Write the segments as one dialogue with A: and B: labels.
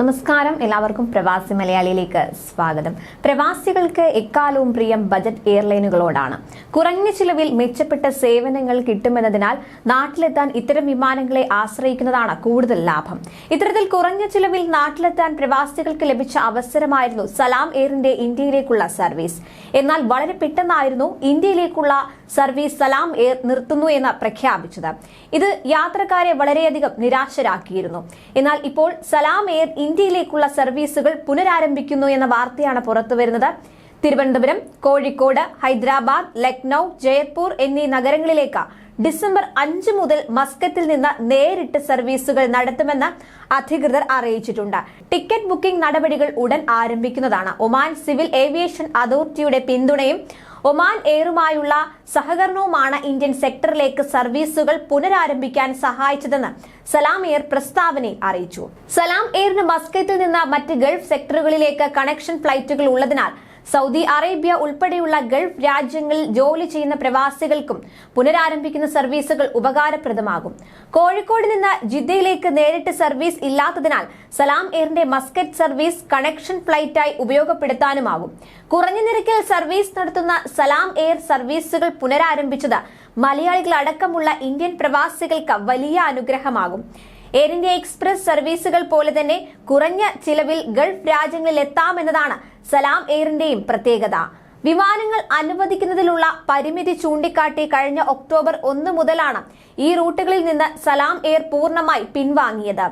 A: നമസ്കാരം. എല്ലാവർക്കും പ്രവാസി മലയാളിയിലേക്ക് സ്വാഗതം. പ്രവാസികൾക്ക് എക്കാലവും പ്രിയം ബജറ്റ് എയർലൈനുകളോടാണ്. കുറഞ്ഞ ചിലവിൽ മെച്ചപ്പെട്ട സേവനങ്ങൾ കിട്ടുമെന്നതിനാൽ നാട്ടിലെത്താൻ ഇത്തരം വിമാനങ്ങളെ ആശ്രയിക്കുന്നതാണ് കൂടുതൽ ലാഭം. ഇത്തരത്തിൽ കുറഞ്ഞ ചിലവിൽ നാട്ടിലെത്താൻ പ്രവാസികൾക്ക് ലഭിച്ച അവസരമായിരുന്നു സലാം എയറിന്റെ ഇന്ത്യയിലേക്കുള്ള സർവീസ്. എന്നാൽ വളരെ പെട്ടെന്നായിരുന്നു ഇന്ത്യയിലേക്കുള്ള സർവീസ് സലാം എയർ നിർത്തുന്നു എന്ന് പ്രഖ്യാപിച്ചത്. ഇത് യാത്രക്കാരെ വളരെയധികം നിരാശരാക്കിയിരുന്നു. എന്നാൽ ഇപ്പോൾ സലാം എയർ ഇന്ത്യയിലേക്കുള്ള സർവീസുകൾ പുനരാരംഭിക്കുന്നു എന്ന വാർത്തയാണ് പുറത്തുവരുന്നത് തിരുവനന്തപുരം കോഴിക്കോട് ഹൈദരാബാദ് ലക്നൗ ജയ്പൂർ എന്നീ നഗരങ്ങളിലേക്ക് ഡിസംബർ അഞ്ച് മുതൽ മസ്കത്തിൽ നിന്ന് നേരിട്ട് സർവീസുകൾ നടത്തുമെന്ന് അധികൃതർ അറിയിച്ചിട്ടുണ്ട്. ടിക്കറ്റ് ബുക്കിംഗ് നടപടികൾ ഉടൻ ആരംഭിക്കുന്നതാണ്. ഒമാൻ സിവിൽ ഏവിയേഷൻ അതോറിറ്റിയുടെ പിന്തുണയും ഒമാൻ എയറുമായുള്ള സഹകരണവുമാണ് ഇന്ത്യൻ സെക്ടറിലേക്ക് സർവീസുകൾ പുനരാരംഭിക്കാൻ സഹായിച്ചതെന്ന് സലാം എയർ പ്രസ്താവനയിൽ അറിയിച്ചു. സലാം എയറിന് മസ്കത്തിൽ നിന്ന് മറ്റ് ഗൾഫ് സെക്ടറുകളിലേക്ക് കണക്ഷൻ ഫ്ലൈറ്റുകൾ ഉള്ളതിനാൽ സൗദി അറേബ്യ ഉൾപ്പെടെയുള്ള ഗൾഫ് രാജ്യങ്ങളിൽ ജോലി ചെയ്യുന്ന പ്രവാസികൾക്കും പുനരാരംഭിക്കുന്ന സർവീസുകൾ ഉപകാരപ്രദമാകും. കോഴിക്കോട് നിന്ന് ജിദ്ദയിലേക്ക് നേരിട്ട് സർവീസ് ഇല്ലാത്തതിനാൽ സലാം എയറിന്റെ മസ്കറ്റ് സർവീസ് കണക്ഷൻ ഫ്ലൈറ്റായി ഉപയോഗപ്പെടുത്താനുമാകും. കുറഞ്ഞ നിരക്കിൽ സർവീസ് നടത്തുന്ന സലാം എയർ സർവീസുകൾ പുനരാരംഭിച്ചത് മലയാളികളടക്കമുള്ള ഇന്ത്യൻ പ്രവാസികൾക്ക് വലിയ അനുഗ്രഹമാകും. എയർ ഇന്ത്യ എക്സ്പ്രസ് സർവീസുകൾ പോലെ തന്നെ കുറഞ്ഞ ചിലവിൽ ഗൾഫ് രാജ്യങ്ങളിൽ എത്താമെന്നതാണ് സലാം എയറിന്റെയും പ്രത്യേകത. വിമാനങ്ങൾ അനുവദിക്കുന്നതിലുള്ള പരിമിതി ചൂണ്ടിക്കാട്ടി കഴിഞ്ഞ ഒക്ടോബർ ഒന്ന് മുതലാണ് ഈ റൂട്ടുകളിൽ നിന്ന് സലാം എയർ പൂർണമായി പിൻവാങ്ങിയത്.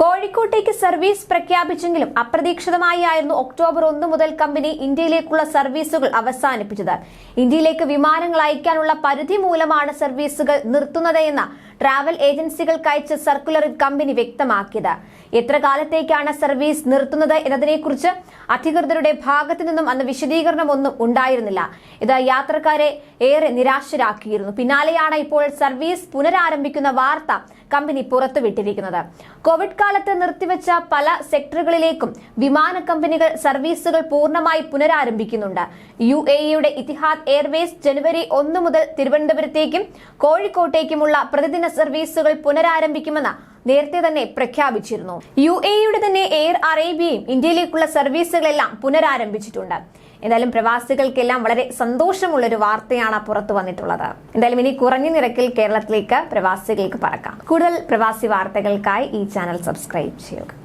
A: കോഴിക്കോട്ടേക്ക് സർവീസ് പ്രഖ്യാപിച്ചെങ്കിലും അപ്രതീക്ഷിതമായി ആയിരുന്നു ഒക്ടോബർ ഒന്ന് മുതൽ കമ്പനി ഇന്ത്യയിലേക്കുള്ള സർവീസുകൾ അവസാനിപ്പിച്ചത്. ഇന്ത്യയിലേക്ക് വിമാനങ്ങൾ അയക്കാനുള്ള പരിധി മൂലമാണ് സർവീസുകൾ നിർത്തുന്നത് എന്ന ട്രാവൽ ഏജൻസികൾക്ക് അയച്ച സർക്കുലറിൽ കമ്പനി വ്യക്തമാക്കിയത്. എത്ര കാലത്തേക്കാണ് സർവീസ് നിർത്തുന്നത് എന്നതിനെക്കുറിച്ച് അധികൃതരുടെ ഭാഗത്തു നിന്നും അന്ന് വിശദീകരണമൊന്നും ഉണ്ടായിരുന്നില്ല. ഇത് യാത്രക്കാരെ ഏറെ നിരാശരാക്കിയിരുന്നു. പിന്നാലെയാണ് ഇപ്പോൾ സർവീസ് പുനരാരംഭിക്കുന്ന വാർത്ത കമ്പനി പുറത്തുവിട്ടിരിക്കുന്നത്. കോവിഡ് കാലത്ത് നിർത്തിവെച്ച പല സെക്ടറുകളിലേക്കും വിമാന കമ്പനികൾ സർവീസുകൾ പൂർണമായി പുനരാരംഭിക്കുന്നുണ്ട്. യു എ ഇയുടെ ഇത്തിഹാദ് എയർവേസ് ജനുവരി ഒന്ന് മുതൽ തിരുവനന്തപുരത്തേക്കും കോഴിക്കോട്ടേക്കുമുള്ള പ്രതിദിന സർവീസുകൾ പുനരാരംഭിക്കുമെന്ന് നേരത്തെ തന്നെ പ്രഖ്യാപിച്ചിരുന്നു. യു എയുടെ യുടെ തന്നെ എയർ അറേബ്യയും ഇന്ത്യയിലേക്കുള്ള സർവീസുകളെല്ലാം പുനരാരംഭിച്ചിട്ടുണ്ട്. എന്തായാലും പ്രവാസികൾക്കെല്ലാം വളരെ സന്തോഷമുള്ള ഒരു വാർത്തയാണ് പുറത്തു വന്നിട്ടുള്ളത്. എന്തായാലും ഇനി കുറഞ്ഞ നിരക്കിൽ കേരളത്തിലേക്ക് പ്രവാസികൾക്ക് പറക്കാം. കൂടുതൽ പ്രവാസി വാർത്തകൾക്കായി ഈ ചാനൽ സബ്സ്ക്രൈബ് ചെയ്യുക.